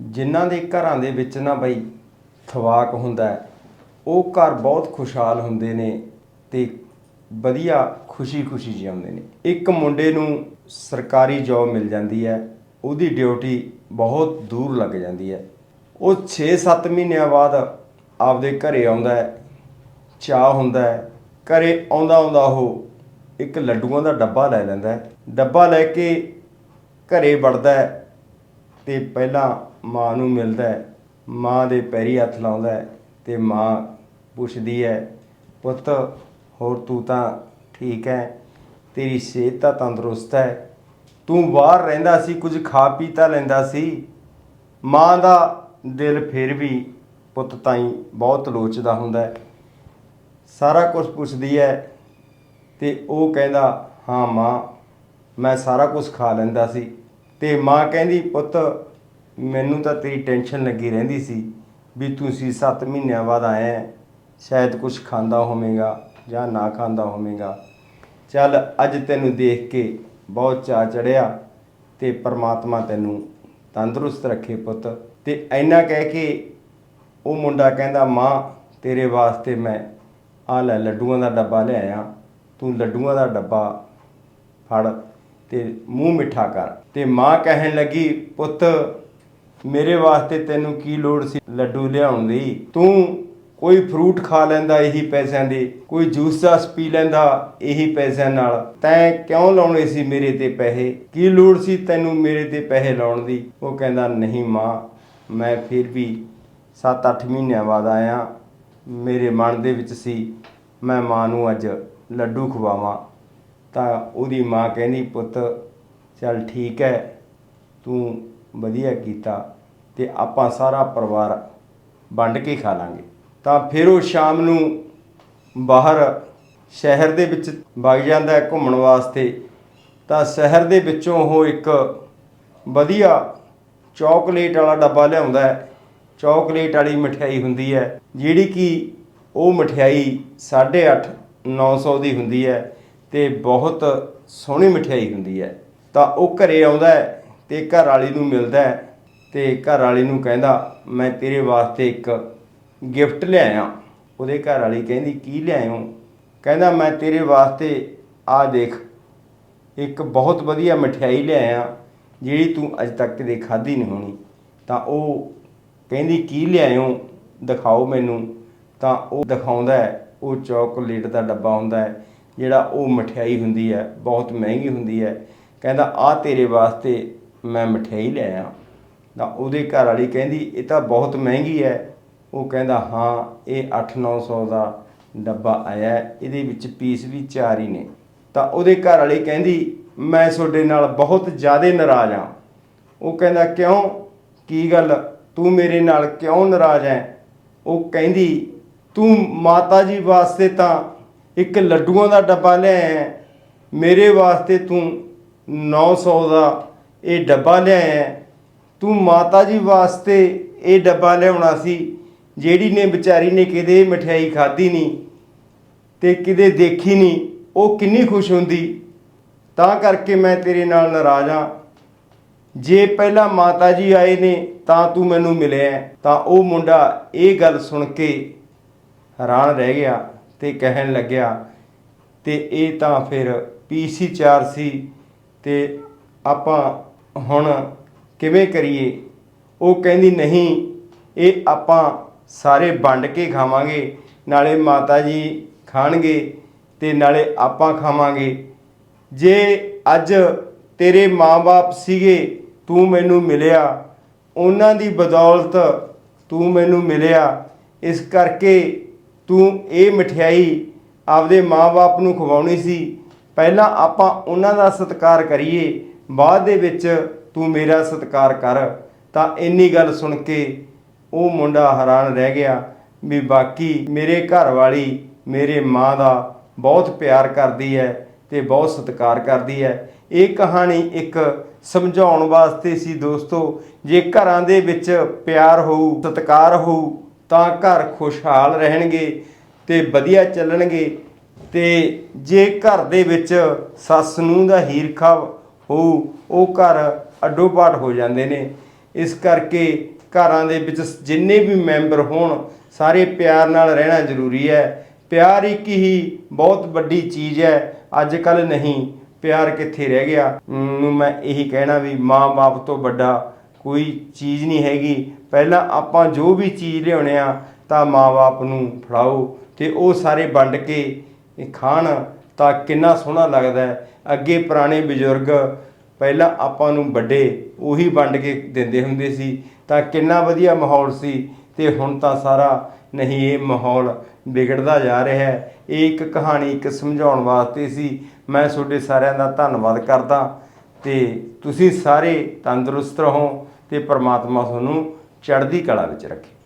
ਜਿਨ੍ਹਾਂ ਦੇ ਘਰਾਂ ਦੇ ਵਿੱਚ ਨਾ ਬਈ ਥਵਾਕ ਹੁੰਦਾ ਹੈ, ਉਹ ਘਰ ਬਹੁਤ ਖੁਸ਼ਹਾਲ ਹੁੰਦੇ ਨੇ ਤੇ ਵਧੀਆ ਖੁਸ਼ੀ-ਖੁਸ਼ੀ ਜਿਉਂਦੇ ਨੇ। ਇੱਕ ਮੁੰਡੇ ਨੂੰ ਸਰਕਾਰੀ ਜੌਬ ਮਿਲ ਜਾਂਦੀ ਹੈ ਉਹਦੀ ਡਿਊਟੀ ਬਹੁਤ ਦੂਰ ਲੱਗ ਜਾਂਦੀ ਹੈ। ਉਹ 6-7 ਮਹੀਨਿਆਂ ਬਾਅਦ ਆਪਦੇ ਘਰੇ ਆਉਂਦਾ ਹੈ ਚਾਹ ਹੁੰਦਾ ਹੈ ਘਰੇ ਆਉਂਦਾ ਆਉਂਦਾ ਉਹ ਇੱਕ ਲੱਡੂਆਂ ਦਾ ਡੱਬਾ ਲੈ ਲੈਂਦਾ ਹੈ। ਡੱਬਾ ਲੈ ਕੇ ਘਰੇ ਵੜਦਾ ਹੈ ਤੇ ਪਹਿਲਾਂ ਮਾਂ ਨੂੰ ਮਿਲਦਾ ਹੈ। ਮਾਂ ਦੇ ਪੈਰੀ ਹੱਥ ਲਾਉਂਦਾ ਹੈ ਤੇ ਮਾਂ ਪੁੱਛਦੀ ਹੈ, ਪੁੱਤ, ਹੋਰ ਤੂੰ ਤਾਂ ਠੀਕ ਹੈ। ਤੇਰੀ ਸਿਹਤ ਤਾਂ ਤੰਦਰੁਸਤ ਹੈ। ਤੂੰ ਬਾਹਰ ਰਹਿੰਦਾ ਸੀ, ਕੁਝ ਖਾ ਪੀ ਤਾਂ ਲੈਂਦਾ ਸੀ। ਮਾਂ ਦਾ ਦਿਲ ਫਿਰ ਵੀ ਪੁੱਤ ਤਾਈਂ ਬਹੁਤ ਲੋਚਦਾ ਹੁੰਦਾ ਹੈ। ਸਾਰਾ ਕੁਝ ਪੁੱਛਦੀ ਹੈ ਤੇ ਉਹ ਕਹਿੰਦਾ, ਹਾਂ ਮਾਂ, ਮੈਂ ਸਾਰਾ ਕੁਝ ਖਾ ਲੈਂਦਾ ਸੀ। ਤੇ ਮਾਂ ਕਹਿੰਦੀ, ਪੁੱਤ ਮੈਨੂੰ ਤਾਂ ਤੇਰੀ ਟੈਨਸ਼ਨ ਲੱਗੀ ਰਹਿੰਦੀ ਸੀ ਵੀ ਤੁਸੀਂ 7 ਮਹੀਨਿਆਂ ਬਾਅਦ ਆਏ ਹੈ ਸ਼ਾਇਦ ਕੁਝ ਖਾਂਦਾ ਹੋਵੇਗਾ ਜਾਂ ਨਾ ਖਾਂਦਾ ਹੋਵੇਗਾ। ਚੱਲ, ਅੱਜ ਤੈਨੂੰ ਦੇਖ ਕੇ ਬਹੁਤ ਚਾਅ ਚੜਿਆ ਤੇ ਪ੍ਰਮਾਤਮਾ ਤੈਨੂੰ ਤੰਦਰੁਸਤ ਰੱਖੇ ਪੁੱਤ। ਤੇ ਐਨਾ ਕਹਿ ਕੇ ਉਹ ਮੁੰਡਾ ਕਹਿੰਦਾ, ਮਾਂ, ਤੇਰੇ ਵਾਸਤੇ ਮੈਂ ਆ ਲੈ ਲੱਡੂਆਂ ਦਾ ਡੱਬਾ ਲਿਆਇਆ ਤੂੰ ਲੱਡੂਆਂ ਦਾ ਡੱਬਾ ਫੜ ਤੇ ਮੂੰਹ ਮਿੱਠਾ ਕਰ। ਤੇ ਮਾਂ ਕਹਿਣ ਲੱਗੀ, ਪੁੱਤ ਮੇਰੇ ਵਾਸਤੇ ਤੈਨੂੰ ਕੀ ਲੋੜ ਸੀ ਲੱਡੂ ਲਿਆਉਣ ਦੀ? ਤੂੰ ਕੋਈ ਫਰੂਟ ਖਾ ਲੈਂਦਾ ਇਹੀ ਪੈਸਿਆਂ ਦੇ, ਕੋਈ ਜੂਸ ਜਾਸ ਪੀ ਲੈਂਦਾ ਇਹੀ ਪੈਸਿਆਂ ਨਾਲ। ਤੈਂ ਕਿਉਂ ਲਾਉਣੇ ਸੀ ਮੇਰੇ ਤੇ ਪੈਸੇ? ਕੀ ਲੋੜ ਸੀ ਤੈਨੂੰ ਮੇਰੇ ਤੇ ਪੈਸੇ ਲਾਉਣ ਦੀ? ਉਹ ਕਹਿੰਦਾ, ਨਹੀਂ ਮਾਂ, ਮੈਂ ਫਿਰ ਵੀ 7-8 ਮਹੀਨਿਆਂ ਬਾਅਦ ਆਇਆ। ਮੇਰੇ ਮਨ ਦੇ ਵਿੱਚ ਸੀ, ਮੈਂ ਮਾਂ ਨੂੰ ਅੱਜ ਲੱਡੂ ਖਵਾਵਾਂ। ਤਾਂ ਉਹਦੀ ਮਾਂ ਕਹਿੰਦੀ, ਪੁੱਤ, ਚੱਲ ਠੀਕ ਹੈ, ਤੂੰ ਵਧੀਆ ਕੀਤਾ ਤੇ ਆਪਾਂ ਸਾਰਾ ਪਰਿਵਾਰ ਵੰਡ ਕੇ ਖਾ ਲਾਂਗੇ। ਤਾਂ ਫਿਰ ਉਹ ਸ਼ਾਮ ਨੂੰ ਬਾਹਰ ਸ਼ਹਿਰ ਦੇ ਵਿੱਚ ਵਗ ਜਾਂਦਾ ਹੈ ਘੁੰਮਣ ਵਾਸਤੇ। ਤਾਂ ਸ਼ਹਿਰ ਦੇ ਵਿੱਚੋਂ ਉਹ ਇੱਕ ਵਧੀਆ ਚਾਕਲੇਟ ਵਾਲਾ ਡੱਬਾ ਲਿਆਉਂਦਾ ਹੈ। ਚਾਕਲੇਟ ਵਾਲੀ ਮਠਿਆਈ ਹੁੰਦੀ ਹੈ, ਜਿਹੜੀ ਕਿ ਉਹ ਮਠਿਆਈ 8.5 900 ਦੀ ਹੁੰਦੀ ਹੈ ਤੇ ਬਹੁਤ ਸੋਹਣੀ ਮਠਿਆਈ ਹੁੰਦੀ ਹੈ। ਤਾਂ ਉਹ ਘਰੇ ਆਉਂਦਾ ਹੈ ਤੇ ਘਰ ਵਾਲੀ ਨੂੰ ਮਿਲਦਾ ਹੈ ਤੇ ਘਰ ਵਾਲੀ ਨੂੰ ਕਹਿੰਦਾ, ਮੈਂ ਤੇਰੇ ਵਾਸਤੇ ਇੱਕ ਗਿਫਟ ਲਿਆਇਆ। ਉਹਦੇ ਘਰ ਵਾਲੀ ਕਹਿੰਦੀ, ਕੀ ਲਿਆਇਓ? ਕਹਿੰਦਾ, ਮੈਂ ਤੇਰੇ ਵਾਸਤੇ ਆ ਦੇਖ, ਇੱਕ ਬਹੁਤ ਵਧੀਆ ਮਠਿਆਈ ਲਿਆਇਆ, ਜਿਹੜੀ ਤੂੰ ਅਜ ਤੱਕ ਕਦੇ ਖਾਧੀ ਨਹੀਂ ਹੋਣੀ। ਤਾਂ ਉਹ ਕਹਿੰਦੀ, ਕੀ ਲਿਆਇਓ? ਦਿਖਾਓ ਮੈਨੂੰ। ਤਾਂ ਉਹ ਦਿਖਾਉਂਦਾ ਹੈ, ਉਹ ਚਾਕਲੇਟ ਦਾ ਡੱਬਾ ਹੁੰਦਾ ਹੈ, ਜਿਹੜਾ ਉਹ ਮਠਿਆਈ ਹੁੰਦੀ ਹੈ, ਬਹੁਤ ਮਹਿੰਗੀ ਹੁੰਦੀ ਹੈ। ਕਹਿੰਦਾ ਆ ਤੇਰੇ ਵਾਸਤੇ ਮੈਂ ਮਠਿਆਈ ਆ ਤਾਂ ਉਹਦੇ ਘਰ ਵਾਲੀ ਕਹਿੰਦੀ ਇਹ ਤਾਂ ਬਹੁਤ ਮਹਿੰਗੀ ਹੈ। ਉਹ ਕਹਿੰਦਾ ਹਾਂ ਇਹ 8-900 ਦਾ ਡੱਬਾ ਆਇਆ ਇਹਦੇ ਵਿੱਚ ਪੀਸ ਵੀ ਚਾਰ ਹੀ ਨੇ। ਤਾਂ ਉਹਦੇ ਘਰ ਵਾਲੀ ਕਹਿੰਦੀ ਮੈਂ ਤੁਹਾਡੇ ਨਾਲ ਬਹੁਤ ਜ਼ਿਆਦਾ ਨਾਰਾਜ਼ ਹਾਂ। ਉਹ ਕਹਿੰਦਾ ਕਿਉਂ? ਕੀ ਗੱਲ? ਤੂੰ ਮੇਰੇ ਨਾਲ ਕਿਉਂ ਨਾਰਾਜ਼ ਹੈ? ਉਹ ਕਹਿੰਦੀ ਤੂੰ ਮਾਤਾ ਜੀ ਵਾਸਤੇ ਤਾਂ ਇੱਕ ਲੱਡੂਆਂ ਦਾ ਡੱਬਾ ਲੈ ਹੈ, ਮੇਰੇ ਵਾਸਤੇ ਤੂੰ 900 ਦਾ ਇਹ ਡੱਬਾ ਲਿਆਇਆ ਤੂੰ ਮਾਤਾ ਜੀ ਵਾਸਤੇ ਇਹ ਡੱਬਾ ਲਿਆਉਣਾ ਸੀ, ਜਿਹੜੀ ਨੇ ਵਿਚਾਰੀ ਨੇ ਕਿਤੇ ਮਠਿਆਈ ਖਾਧੀ ਨਹੀਂ ਤੇ ਕਿਤੇ ਦੇਖੀ ਨਹੀਂ, ਉਹ ਕਿੰਨੀ ਖੁਸ਼ ਹੁੰਦੀ। ਤਾਂ ਕਰਕੇ ਮੈਂ ਤੇਰੇ ਨਾਲ ਨਾਰਾਜ਼ ਹਾਂ। ਜੇ ਪਹਿਲਾਂ ਮਾਤਾ ਜੀ ਆਏ ਨੇ, ਤਾਂ ਤੂੰ ਮੈਨੂੰ ਮਿਲਿਆ ਤਾਂ ਉਹ ਮੁੰਡਾ ਇਹ ਗੱਲ ਸੁਣ ਕੇ ਹੈਰਾਨ ਰਹਿ ਗਿਆ ਤੇ ਕਹਿਣ ਲੱਗਿਆ, ਤੇ ਇਹ ਤਾਂ ਫਿਰ ਪੀਸੀ 4 ਸੀ ਤੇ ਆਪਾਂ ਹੁਣ ਕਿਵੇਂ ਕਰੀਏ? ਉਹ ਕਹਿੰਦੀ, ਨਹੀਂ, ਇਹ ਆਪਾਂ ਸਾਰੇ ਵੰਡ ਕੇ ਖਾਵਾਂਗੇ, ਨਾਲੇ ਮਾਤਾ ਜੀ ਖਾਣਗੇ ਤੇ ਨਾਲੇ ਆਪਾਂ ਖਾਵਾਂਗੇ। ਜੇ ਅੱਜ ਤੇਰੇ ਮਾਂ-ਬਾਪ ਸੀਗੇ, ਤੂੰ ਮੈਨੂੰ ਮਿਲਿਆ। ਉਹਨਾਂ ਦੀ ਬਦੌਲਤ ਤੂੰ ਮੈਨੂੰ ਮਿਲਿਆ। ਇਸ ਕਰਕੇ ਤੂੰ ਇਹ ਮਠਿਆਈ ਆਪਦੇ ਮਾਂ-ਬਾਪ ਨੂੰ ਖਵਾਉਣੀ ਸੀ। ਪਹਿਲਾਂ ਆਪਾਂ ਉਹਨਾਂ ਦਾ ਸਤਿਕਾਰ ਕਰੀਏ ਬਾਅਦ ਦੇ ਵਿੱਚ ਤੂੰ ਮੇਰਾ ਸਤਿਕਾਰ ਕਰ। ਤਾਂ ਇੰਨੀ ਗੱਲ ਸੁਣ ਕੇ ਉਹ ਮੁੰਡਾ ਹੈਰਾਨ ਰਹਿ ਗਿਆ ਵੀ ਬਾਕੀ ਮੇਰੇ ਘਰ ਵਾਲੀ ਮੇਰੇ ਮਾਂ ਦਾ ਬਹੁਤ ਪਿਆਰ ਕਰਦੀ ਹੈ ਤੇ ਬਹੁਤ ਸਤਿਕਾਰ ਕਰਦੀ ਹੈ। ਇਹ ਕਹਾਣੀ ਇੱਕ ਸਮਝਾਉਣ ਵਾਸਤੇ ਸੀ ਦੋਸਤੋ, ਜੇ ਘਰਾਂ ਦੇ ਵਿੱਚ ਪਿਆਰ ਹੋਊ, ਸਤਿਕਾਰ ਹੋਊ, ਤਾਂ ਘਰ ਖੁਸ਼ਹਾਲ ਰਹਿਣਗੇ ਤੇ ਵਧੀਆ ਚੱਲਣਗੇ ਤੇ ਜੇ ਘਰ ਦੇ ਵਿੱਚ ਸੱਸ ਨੂੰ ਦਾ ਹੀਰਖਾ ਹੋਊ ਉਹ ਘਰ ਅੱਡੋ ਪਾਟ ਹੋ ਜਾਂਦੇ ਨੇ। ਇਸ ਕਰਕੇ ਘਰਾਂ ਦੇ ਵਿੱਚ ਜਿੰਨੇ ਵੀ ਮੈਂਬਰ ਹੋਣ, ਸਾਰੇ ਪਿਆਰ ਨਾਲ ਰਹਿਣਾ ਜ਼ਰੂਰੀ ਹੈ। ਪਿਆਰ ਇੱਕ ਹੀ ਬਹੁਤ ਵੱਡੀ ਚੀਜ਼ ਹੈ। ਅੱਜ ਕੱਲ ਨਹੀਂ, ਪਿਆਰ ਕਿੱਥੇ ਰਹਿ ਗਿਆ? ਨੂੰ ਮੈਂ ਇਹੀ ਕਹਿਣਾ ਵੀ ਮਾਂ-ਬਾਪ ਤੋਂ ਵੱਡਾ ਕੋਈ ਚੀਜ਼ ਨਹੀਂ ਹੈਗੀ। ਪਹਿਲਾਂ ਆਪਾਂ ਜੋ ਵੀ ਚੀਜ਼ ਲਿਆਉਣੇ ਆ, ਤਾਂ ਮਾਂ-ਬਾਪ ਨੂੰ ਫੜਾਓ ਤੇ ਉਹ ਸਾਰੇ ਵੰਡ ਕੇ ਖਾਣ। ਤਾਂ ਕਿੰਨਾ ਸੋਹਣਾ ਲੱਗਦਾ ਹੈ। ਅੱਗੇ ਪੁਰਾਣੇ ਬਜ਼ੁਰਗ ਪਹਿਲਾਂ ਆਪਾਂ ਨੂੰ ਵੱਡੇ ਉਹੀ ਵੰਡ ਕੇ ਦਿੰਦੇ ਹੁੰਦੇ ਸੀ। ਤਾਂ ਕਿੰਨਾ ਵਧੀਆ ਮਾਹੌਲ ਸੀ ਤੇ ਹੁਣ ਤਾਂ ਸਾਰਾ ਨਹੀਂ, ਇਹ ਮਾਹੌਲ ਵਿਗੜਦਾ ਜਾ ਰਿਹਾ ਹੈ। ਇਹ ਇੱਕ ਕਹਾਣੀ, ਇੱਕ ਸਮਝਾਉਣ ਵਾਸਤੇ ਸੀ। ਮੈਂ ਤੁਹਾਡੇ ਸਾਰਿਆਂ ਦਾ ਧੰਨਵਾਦ ਕਰਦਾ ਤੇ ਤੁਸੀਂ ਸਾਰੇ ਤੰਦਰੁਸਤ ਰਹੋ ਤੇ ਪ੍ਰਮਾਤਮਾ ਤੁਹਾਨੂੰ ਚੜ੍ਹਦੀ ਕਲਾ ਵਿੱਚ ਰੱਖੇ।